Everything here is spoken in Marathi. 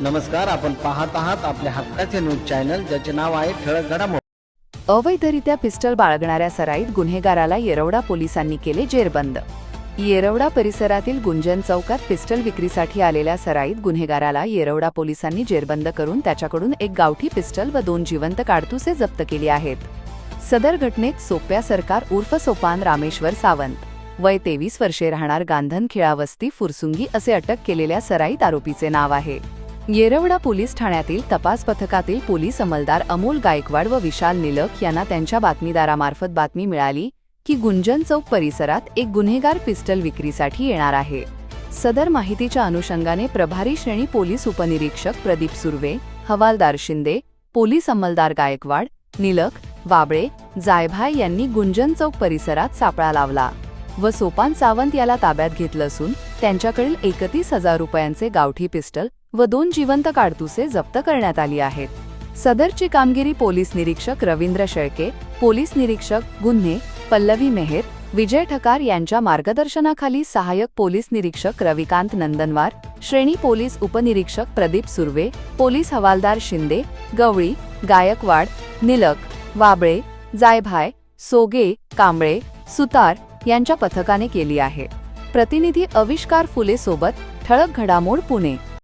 नमस्कार आपण पाहत आहात आपल्या हक्काचे न्यूज चॅनल ज्याचे नाव आहे ठळक घडामोड. अवैधरित्या पिस्टल बाळगणाऱ्या सराईत गुन्हेगाराला येरवडा पोलिसांनी केले जेरबंद. येरवडा परिसरातील गुंजन चौकात पिस्टल विक्रीसाठी आलेल्या सराईत गुन्हेगाराला येरवडा पोलिसांनी जेरबंद करून त्याच्याकडून एक गावठी पिस्टल व दोन जिवंत काडतुसे जप्त केली आहेत. सदर घटनेत सोप्या सरकार उर्फ सोपान रामेश्वर सावंत वय तेवीस वर्षे राहणार गांधन खिळावस्ती फुरसुंगी असे अटक केलेल्या सराईत आरोपीचे नाव आहे. येरवडा पोलीस ठाण्यातील तपास पथकातील पोलीस अंमलदार अमोल गायकवाड व विशाल निलक यांना त्यांच्या बातमीदारामार्फत बातमी मिळाली की गुंजन चौक परिसरात एक गुन्हेगार पिस्टल विक्रीसाठी येणार आहे. सदर माहितीच्या अनुषंगाने प्रभारी श्रेणी पोलीस उपनिरीक्षक प्रदीप सुर्वे हवालदार शिंदे पोलीस अंमलदार गायकवाड निलक वाबळे जायभाय यांनी गुंजन चौक परिसरात सापळा लावला. व सोपान सावंत याला ताब्यात घेतलं असून त्यांच्याकडील एकतीस हजार रुपयांचे गावठी पिस्टल व दोन जिवंत काडतुसे जप्त करण्यात आली आहेत. सदरची कामगिरी पोलीस निरीक्षक रवींद्र शेळके पोलीस निरीक्षक गुन्हे पल्लवी मेहेर विजय ठकार यांच्या मार्गदर्शनाखाली सहाय्यक पोलीस निरीक्षक रविकांत नंदनवार श्रेणी पोलीस उपनिरीक्षक प्रदीप सुर्वे पोलीस हवालदार शिंदे गवळी गायकवाड निलक वाबळे जायभाय सोगे कांबळे सुतार यांच्या पथकाने केली आहे. प्रतिनिधी अविष्कार फुले सोबत ठळक घडामोड पुणे.